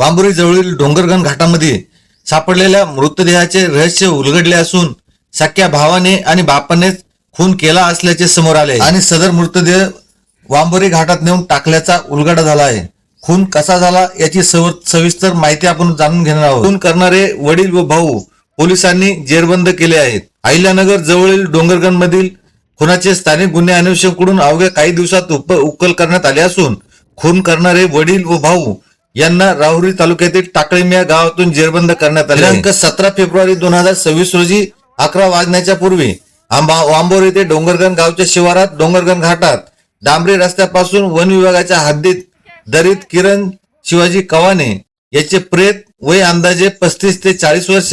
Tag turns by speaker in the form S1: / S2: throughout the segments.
S1: वांबुरी जवळील डोंगरगण घाटामध्ये सापडलेल्या मृतदेहाचे रहस्य उलगडले असून सख्या भावाने आणि बापानेच खून केला असल्याचे समोर आले आणि सदर मृतदेह वांबोरी घाटात नेऊन टाकल्याचा उलगडा झाला आहे. खून कसा झाला याची सव- सविस्तर माहिती आपण जाणून घेणार आहोत. खून करणारे वडील व भाऊ पोलिसांनी जेरबंद केले आहेत. अहिल्यानगर जवळील डोंगरगण मधील खुनाचे स्थानिक गुन्हे अन्वेषणाकडून अवघ्या काही दिवसात उप उकल करण्यात आले असून खून करणारे वडील व भाऊ यांना राहुरी तालुक्यातील टाकळीम या गावातून जेरबंद करण्यात आले. दिनांक सतरा फेब्रुवारी दोन हजार सव्वीस रोजी अकरा वाजण्याच्या पूर्वी आंबा वांबोर येथे डोंगरगण गावच्या शिवारात डोंगरगण घाटात डांबरी रस्त्यापासून वन विभागाच्या हद्दीत दरीत किरण शिवाजी कवाने याचे प्रेत वय अंदाजे पस्तीस ते चाळीस वर्ष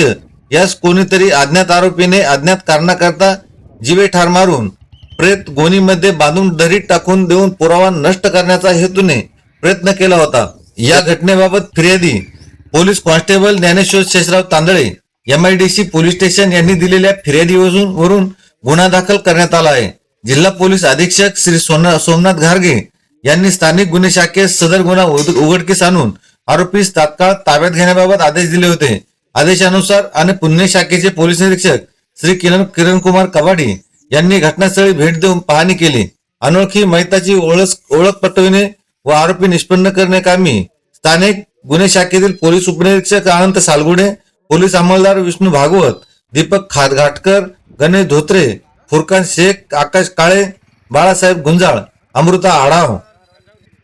S1: यास कोणीतरी अज्ञात आरोपीने अज्ञात कारणाकरता जीवे ठार मारून प्रेत गोणीमध्ये बांधून दरीत टाकून देऊन पुरावा नष्ट करण्याचा हेतूने प्रयत्न केला होता. या घटनेबाबत फिर्यादी police constable Dnyaneshwar Sheshrao Tandale MIDC police station यांनी दिलेल्या फिर्यादीवरून वरून गुन्हा दाखल करण्यात आला आहे. जिल्हा पोलीस अधीक्षक श्री सोमनाथ घारगे यांनी स्थानिक गुन्हे शाखेत सदर गुन्हा उघडकीस आणून आरोपीस तात्काळ ताब्यात घेण्याबाबत आदेश दिले होते. आदेशानुसार आणि पुणे शाखेचे पोलीस निरीक्षक श्री किरण किरण कुमार कबाडी यांनी घटनास्थळी भेट देऊन पाहणी केली. अनोळखी मैताची ओळख ओळख पटविणे व आरोपी निष्पन्न करणे कामी. स्थानिक गुन्हे शाखेतील पोलीस उपनिरीक्षक अनंत सालगुडे पोलीस अंमलदार विष्णू भागवत दीपक खातघाटकर गणेश धोत्रे फुरकान शेख आकाश काळे बाळासाहेब गुंजाळ अमृता आढाव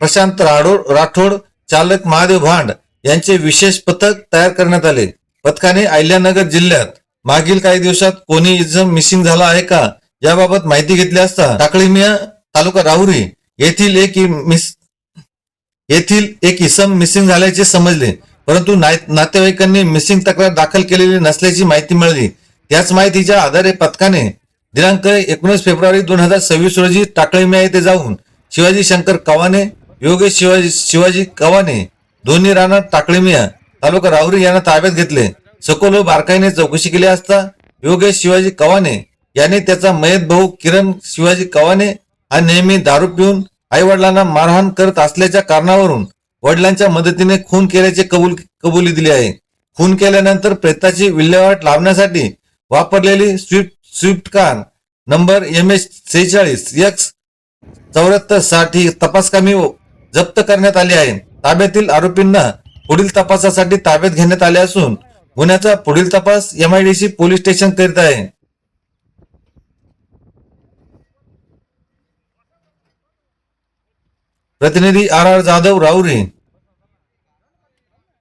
S1: प्रशांत राठोड राठोड चालक महादेव भांड यांचे विशेष पथक तयार करण्यात आले. पथकाने अहिल्यानगर जिल्ह्यात मागील काही दिवसात कोणी इजम मिसिंग झाला आहे का याबाबत माहिती घेतली असता टाकळीमिया तालुका राहुरी येथील एक मिस येथील एक इसम मिसिंग झाल्याचे समजले. परंतु नातेवाईकांनी मिसिंग तक्रार दाखल केलेली नसल्याची माहिती मिळाली. त्याच माहितीच्या आधारे पथकाने दिनांक एकोणीस फेब्रुवारी दोन हजार सव्वीस रोजी टाकळीम्या येथे जाऊन शिवाजी शंकर कवाने योगेश शिवाजी शिवाजी कवाने दोन्ही राणा टाकळीमिया तालुका राहुरी यांना ताब्यात घेतले. सखोल व बारकाईने चौकशी केली असता योगेश शिवाजी कवाने याने त्याचा मयत भाऊ किरण शिवाजी कवाने हा नेहमी दारू पिऊन आई वडिलांना मारहाण करत असल्याच्या कारणावरून वडिलांच्या मदतीने खून केल्याचे कबूल कबुली दिली आहे. खून केल्यानंतर प्रेताची विल्हेवाट लावण्यासाठी वापरलेली Swift Swift car number M H सेहेचाळीस एक्स चौऱ्याहत्तरसाठी तपासकामी जप्त करण्यात आली आहे. ताब्यातील आरोपींना पुढील तपासासाठी ताब्यात घेण्यात आले असून गुन्ह्याचा पुढील तपास एमआयडीसी पोलीस स्टेशन करीत आहे. प्रतिनिधी आर आर जाधव राऊरी